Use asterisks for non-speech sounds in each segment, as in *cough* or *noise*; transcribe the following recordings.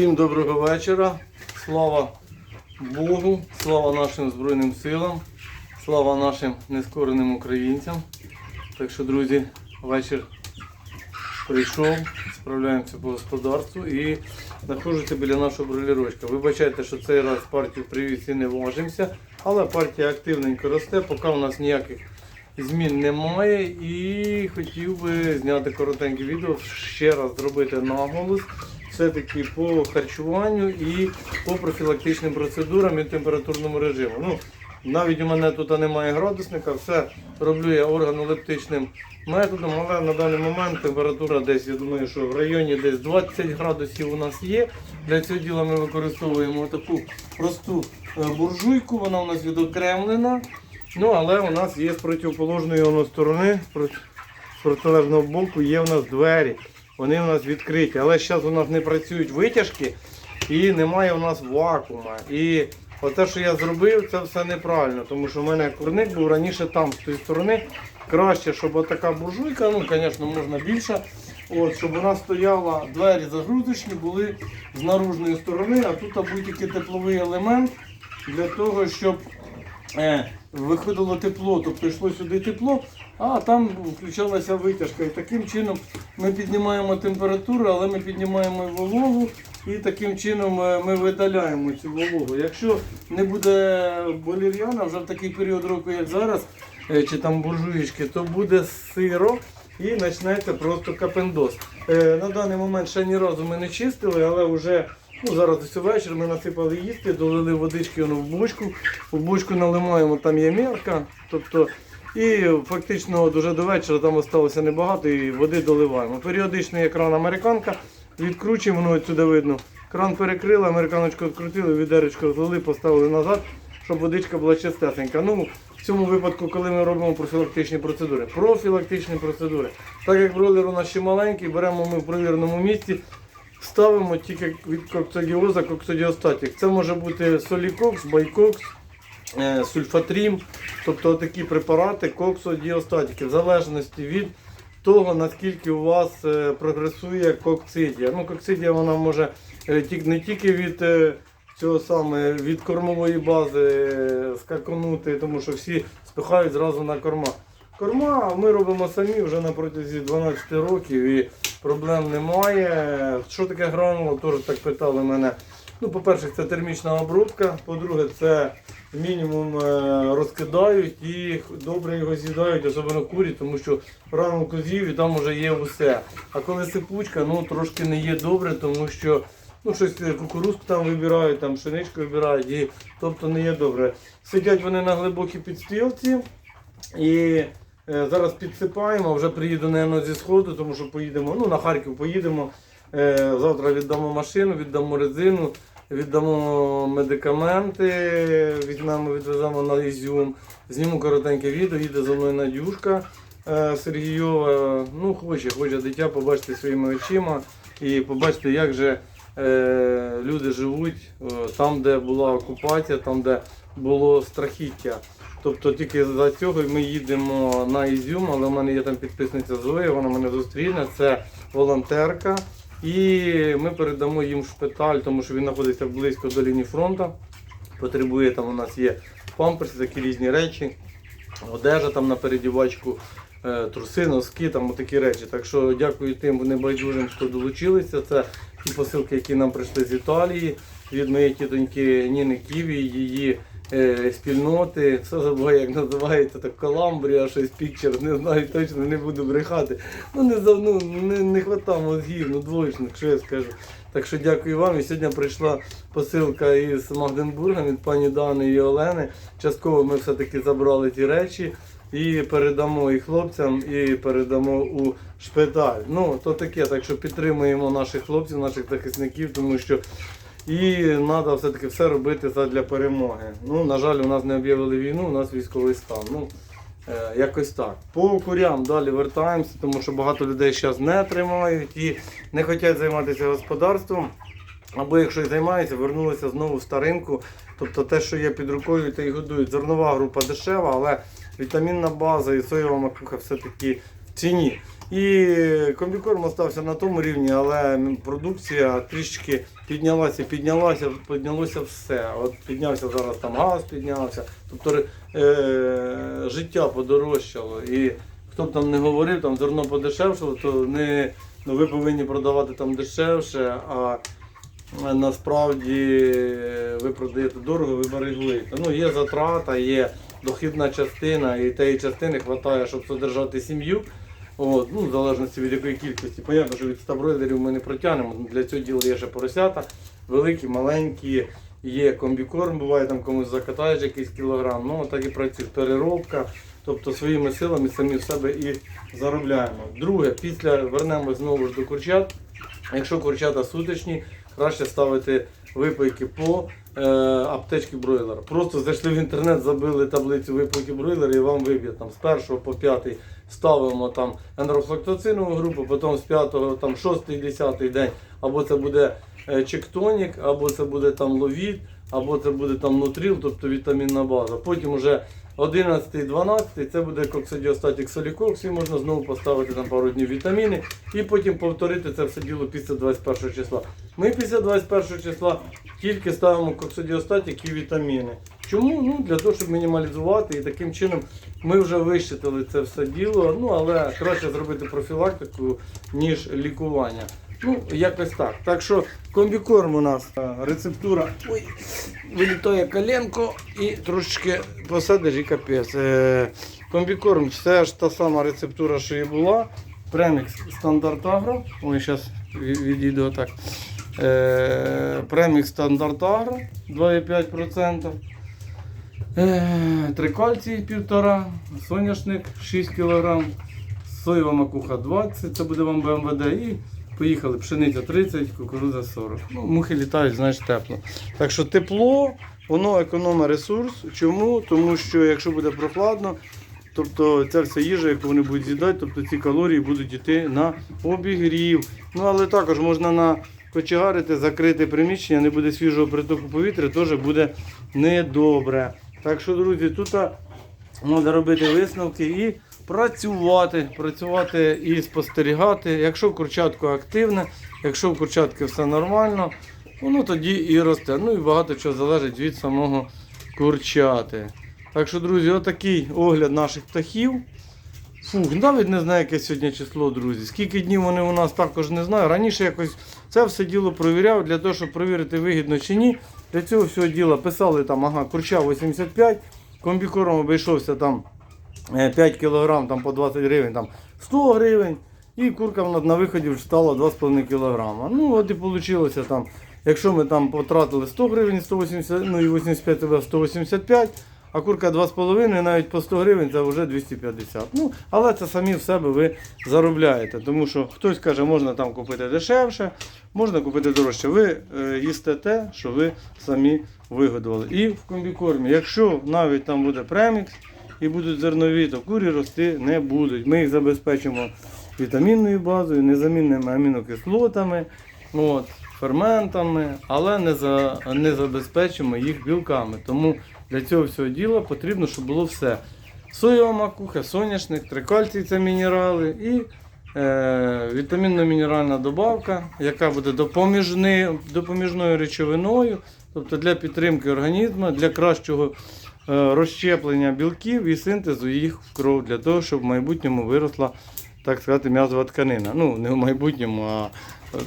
Всім доброго вечора. Слава Богу, слава нашим Збройним силам, слава нашим нескореним українцям. Так що, друзі, вечір прийшов, справляємося по господарству і знаходжуся біля нашого бролірочка. Вибачайте, що цей раз партію привіз і не важимося, але партія активненько росте, поки у нас ніяких змін немає. І хотів би зняти коротеньке відео, ще раз зробити наголос все-таки по харчуванню і по профілактичним процедурам і температурному режиму. Ну, навіть у мене тут немає градусника, все роблю я органолептичним методом, але на даний момент температура десь, я думаю, що в районі десь 20 градусів у нас є. Для цього діла ми використовуємо таку просту е, буржуйку, вона у нас відокремлена. Ну, але у нас є з противоположної сторони, з протилежного боку є у нас двері. Вони у нас відкриті. Але зараз у нас не працюють витяжки і немає у нас вакуума. І оте, що я зробив, це все неправильно, тому що в мене курник був раніше там, з тієї сторони. Краще, щоб отака буржуйка, ну, звісно, можна більше. От, щоб вона стояла, двері загрузочні були з наружної сторони, а тут будь-який тепловий елемент для того, щоб е, виходило тепло, тобто йшло сюди тепло, а там включалася витяжка. І таким чином ми піднімаємо температуру, але ми піднімаємо вологу, і таким чином е, ми видаляємо цю вологу. Якщо не буде болір'яна вже в такий період року, як зараз, е, чи там буржуєчки, то буде сиро. І почнеться просто капендос. Е, на даний момент ще ні разу ми не чистили, але вже ну, зараз ось вечір ми насипали їсти, долили водички воно в бочку. В бочку наливаємо, там є мірка. Тобто, і фактично от уже до вечора там залишилося небагато і води доливаємо. Періодично є кран американка, відкручуємо, воно сюди видно. Кран перекрили, американочку відкрутили, відеречко злили, поставили назад, щоб водичка була чистесенька. Ну, в цьому випадку, коли ми робимо профілактичні процедури. Профілактичні процедури. Так як бройлер у нас ще маленький, беремо ми в провіреному місці, ставимо тільки від коксодіоза, коксодіостатік. Це може бути солікокс, байкокс, сульфатрім, тобто такі препарати коксодіостатики, в залежності від того, наскільки у вас е, прогресує коксидія. Ну, коксидія вона може е, не тільки від е, цього саме від кормової бази е, скаканути, тому що всі спихають зразу на корма. Корма ми робимо самі вже на протязі 12 років і проблем немає. Що таке гранула, теж так питали мене. Ну, по-перше, це термічна обробка, по-друге, це мінімум е, розкидають і добре його з'їдають, особливо курі, тому що рано козів і там вже є усе. А коли сипучка, ну трошки не є добре, тому що ну, щось е, кукурузку там вибирають, там пшеничку вибирають, і тобто не є добре. Сидять вони на глибокій підстілці і е, зараз підсипаємо, вже приїду наверно, зі сходу, тому що поїдемо, ну на Харків поїдемо. Завтра віддамо машину, віддамо резину, віддамо медикаменти, візьмемо, відвеземо на Ізюм. Зніму коротеньке відео, їде за мною Надюшка е, Сергійова. Ну, хоче, хоче дитя побачити своїми очима і побачити, як же е, люди живуть е, там, де була окупація, там, де було страхіття. Тобто тільки за цього ми їдемо на Ізюм, але в мене є там підписниця Зоя, вона мене зустріне, це волонтерка. І ми передамо їм шпиталь, тому що він знаходиться близько до лінії фронту. Потребує там у нас є памперси, такі різні речі, одежа там на передівачку, е, труси, носки, там такі речі. Так що дякую тим небайдужим, хто долучилися. Це ті посилки, які нам прийшли з Італії, від моєї тітоньки Ніни Ківі, її спільноти. Все забуваю, як називається, так Каламбрія, щось пікчер, не знаю точно, не буду брехати. Ну не ну, не, не хватає мозгів, ну двоєчник, що я скажу. Так що дякую вам. І сьогодні прийшла посилка із Магденбурга від пані Дани і Олени. Частково ми все-таки забрали ті речі і передамо і хлопцям, і передамо у шпиталь. Ну, то таке, так що підтримуємо наших хлопців, наших захисників, тому що і треба все-таки все робити для перемоги. Ну, на жаль, у нас не об'явили війну, у нас військовий стан. Ну, е, якось так. По курям далі вертаємося, тому що багато людей зараз не тримають і не хочуть займатися господарством. Або якщо і займаються, вернулися знову в старинку. Тобто те, що є під рукою, те й годують. Зернова група дешева, але вітамінна база і соєва макуха все-таки в ціні. І комбікорм остався на тому рівні, але продукція трішки піднялася, піднялася, піднялося все. От піднявся зараз там газ, піднявся. Тобто е, життя подорожчало. І хто б там не говорив, там зерно подешевшало, то не ну, ви повинні продавати там дешевше, а насправді ви продаєте дорого, ви берегли. Ну, є затрата, є дохідна частина, і тієї частини вистачає, щоб содержати сім'ю. От, ну, в залежності від якої кількості. Понятно, що від 100 бройлерів ми не протягнемо. Для цього діла є ще поросята, великі, маленькі, є комбікорм, буває там комусь закатаєш якийсь кілограм. Ну, так і працює переробка. Тобто своїми силами самі в себе і заробляємо. Друге, після вернемось знову ж до курчат. Якщо курчата сутичні, краще ставити випайки по е, аптечки бройлера. Просто зайшли в інтернет, забили таблицю випайки бройлера і вам виб'є там з першого по п'ятий ставимо там ендрофлактоцинову групу, потім з п'ятого, там шостий, десятий день, або це буде е, чектонік, або це буде там ловіт, або це буде там нутріл, тобто вітамінна база. Потім уже 11, 12 це буде коксидіостатік солікокс, і можна знову поставити на пару днів вітаміни і потім повторити це все діло після 21 числа. Ми після 21 числа тільки ставимо коксидіостатік і вітаміни. Чому? Ну, для того, щоб мінімалізувати і таким чином ми вже вищитили це все діло, ну але краще зробити профілактику, ніж лікування. Ну, якось так. Так що комбікорм у нас е, рецептура. Ой, вилітає коленко і трошечки посадиш і капець. Е, комбікорм це ж та сама рецептура, що і була. Премікс стандарт агро. Ой, зараз відійду отак. Е, премікс стандарт агро 2,5%. Е, Трикальцій 1,5, соняшник 6 кг, соєва макуха 20, це буде вам БМВД. І поїхали пшениця 30, кукурудза 40. Ну, мухи літають, знаєш, тепло. Так що тепло, воно економить ресурс. Чому? Тому що якщо буде прохладно, тобто ця вся їжа, яку вони будуть з'їдати, тобто ці калорії будуть йти на обігрів. Ну але також можна на кочегарити, закрити приміщення, не буде свіжого притоку повітря, теж буде недобре. Так що, друзі, тут треба робити висновки і працювати. Працювати і спостерігати. Якщо курчатко активне, якщо в курчатки все нормально, воно тоді і росте. Ну і багато чого залежить від самого курчати. Так що, друзі, отакий огляд наших птахів. Фух, навіть не знаю, яке сьогодні число, друзі. Скільки днів вони у нас також не знаю. Раніше якось це все діло провіряв для того, щоб перевірити вигідно чи ні. Для цього всього діла писали там, ага, курча 85, комбікорм обійшовся там 5 кг там, по 20 гривень, там 100 гривень. І курка вона на виході вже стала 2,5 кг. Ну от і вийшло там. Якщо ми там потратили 100 гривень, 180, ну і 85 це 185, а курка 2,5 навіть по 100 гривень це вже 250. Ну, але це самі в себе ви заробляєте. Тому що хтось каже, можна там купити дешевше, можна купити дорожче. Ви е, їсте те, що ви самі вигодували. І в комбікормі, якщо навіть там буде премікс і будуть зернові, то курі рости не будуть. Ми їх забезпечимо вітамінною базою, незамінними амінокислотами. От, ферментами, але не, за, не забезпечимо їх білками. Тому для цього всього діла потрібно, щоб було все. Соєва макуха, соняшник, трикальцій це мінерали і е, вітамінно-мінеральна добавка, яка буде допоміжни, допоміжною речовиною, тобто для підтримки організму, для кращого розщеплення білків і синтезу їх в кров, для того, щоб в майбутньому виросла, так сказати, м'язова тканина. Ну, не в майбутньому, а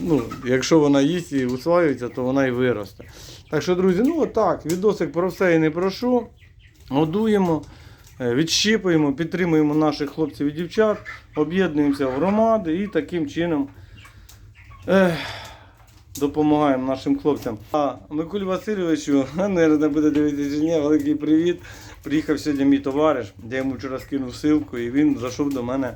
ну, якщо вона їсть і усваюється, то вона і виросте. Так що, друзі, ну отак, відосик про все і не про що. Годуємо, е, відщіпуємо, підтримуємо наших хлопців і дівчат, об'єднуємося в громади і таким чином ех, допомагаємо нашим хлопцям. А Миколі Васильовичу, *laughs* не буде дивитися ні, великий привіт. Приїхав сьогодні мій товариш, я йому вчора скинув силку і він зайшов до мене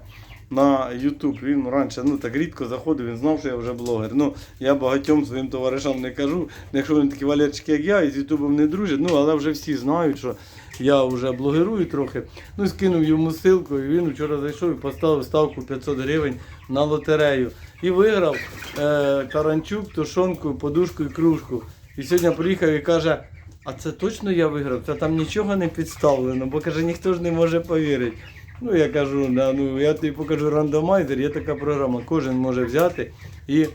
на YouTube. Він раніше ну, так рідко заходив, він знав, що я вже блогер. Ну, я багатьом своїм товаришам не кажу. Якщо вони такі валячки, як я, і з Ютубом не дружать, ну але вже всі знають, що я вже блогерую трохи. Ну, скинув йому ссылку, і він вчора зайшов і поставив ставку 500 гривень на лотерею. І виграв е, Таранчук, тушонку, подушку і кружку. І сьогодні приїхав і каже. А це точно я виграв? Це там нічого не підставлено, бо каже, ніхто ж не може повірити. Ну, я кажу, да, ну, я тобі покажу рандомайзер, є така програма, кожен може взяти і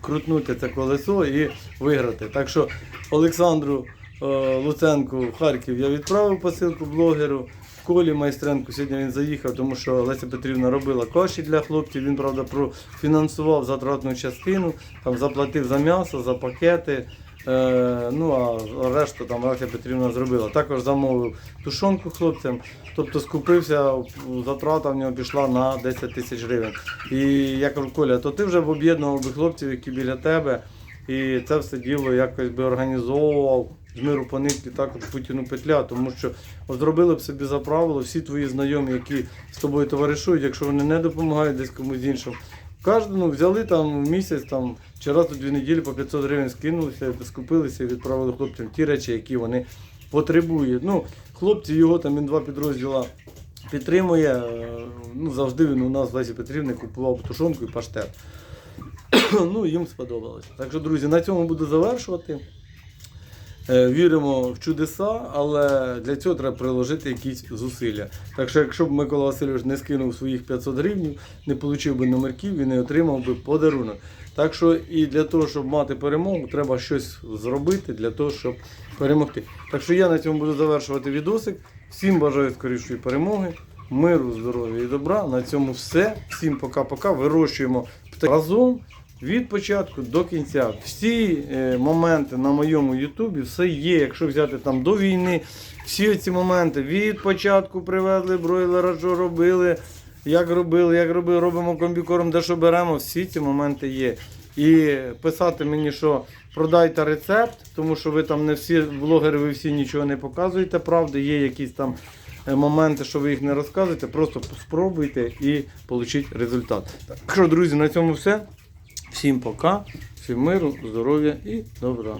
крутнути це колесо і виграти. Так що Олександру е, Луценку в Харків я відправив посилку блогеру. Колі Майстренку сьогодні він заїхав, тому що Леся Петрівна робила коші для хлопців. Він, правда, профінансував затратну частину, там заплатив за м'ясо, за пакети. Е, ну а решту там Леся Петрівна зробила. Також замовив тушонку хлопцям. Тобто скупився, затрата в нього пішла на 10 тисяч гривень. І я кажу, Коля, то ти вже б об'єднував би хлопців, які біля тебе, і це все діло якось би організовував з миру по нитки також Путіну петля, тому що зробили б собі за правило всі твої знайомі, які з тобою товаришують, якщо вони не допомагають десь комусь іншому. Кожному взяли там місяць там, чи раз у дві неділі по 500 гривень скинулися, скупилися і відправили хлопцям ті речі, які вони потребують. Ну, хлопці його там він два підрозділа підтримує. е, Ну, завжди він у нас Лесі Петрівни купував тушонку і паштет. *clears throat* ну, їм сподобалося. Так що, друзі, на цьому буду завершувати. Е, Віримо в чудеса, але для цього треба приложити якісь зусилля. Так що, якщо б Микола Васильович не скинув своїх 500 гривень, не отримав би номерків і не отримав би подарунок. Так що і для того, щоб мати перемогу, треба щось зробити для того, щоб перемогти. Так що я на цьому буду завершувати відосик. Всім бажаю скорішої перемоги, миру, здоров'я і добра. На цьому все. Всім пока-пока. Вирощуємо разом від початку до кінця. Всі е, моменти на моєму Ютубі все є. Якщо взяти там до війни, всі ці моменти від початку привезли бройлера, що робили, як робили, як робили, робимо комбікорм, де що беремо, всі ці моменти є. І писати мені, що продайте рецепт, тому що ви там не всі блогери, ви всі нічого не показуєте. Правда, є якісь там е, моменти, що ви їх не розказуєте, просто спробуйте і получіть результат. Так що, друзі, на цьому все. Всім пока, всім миру, здоров'я і добра.